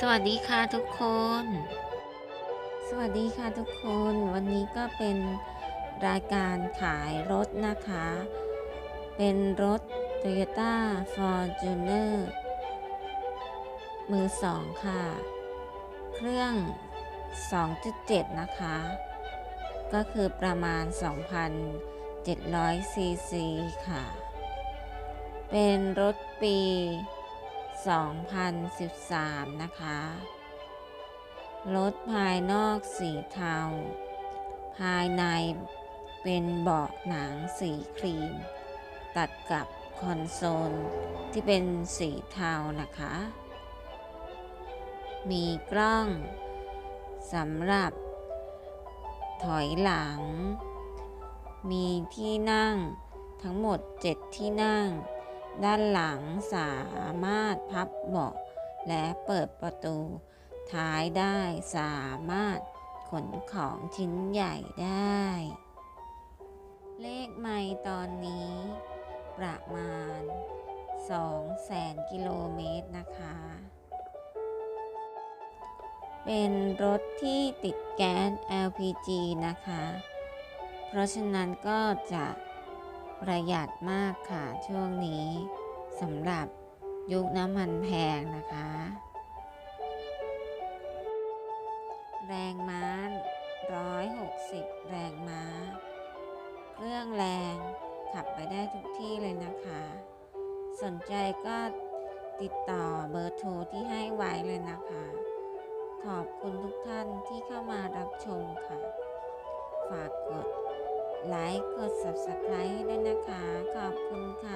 สวัสดีค่ะทุกคน สวัสดีค่ะทุกคน วันนี้ก็เป็นรายการขายรถนะคะ เป็นรถ Toyota Fortuner มือสองค่ะ เครื่อง 2.7 นะคะ ก็คือประมาณ 2,700ซีซีค่ะ เป็นรถปี 2013 นะคะ รถภายนอกสีเทา ภายในเป็นเบาะหนังสีครีม ตัดกับคอนโซลที่เป็นสีเทานะคะ มีกล้องสำหรับ ถอยหลัง มีที่นั่งทั้งหมด 7 ที่นั่ง ด้านหลังสามารถพับเบาะและเปิดประตู ท้ายได้สามารถขนของชิ้นใหญ่ได้ เลขไม่ตอนนี้ ประมาณ2แสนกิโลเมตรนะคะ เป็นรถที่ติดแก๊ส LPG นะคะ เพราะฉะนั้นก็จะ ประหยัดมากค่ะช่วงนี้สำหรับยุคน้ำมันแพงนะคะ แรงม้า 160 แรงม้า เครื่องแรงขับไปได้ทุกที่เลยนะคะ สนใจก็ติดต่อเบอร์โทรที่ให้ไว้เลยนะคะ ขอบคุณทุกท่านที่เข้ามารับชมค่ะ ฝากกด ไลค์ กด Subscribe ให้ด้วยนะคะ ขอบคุณค่ะสวัสดีค่ะ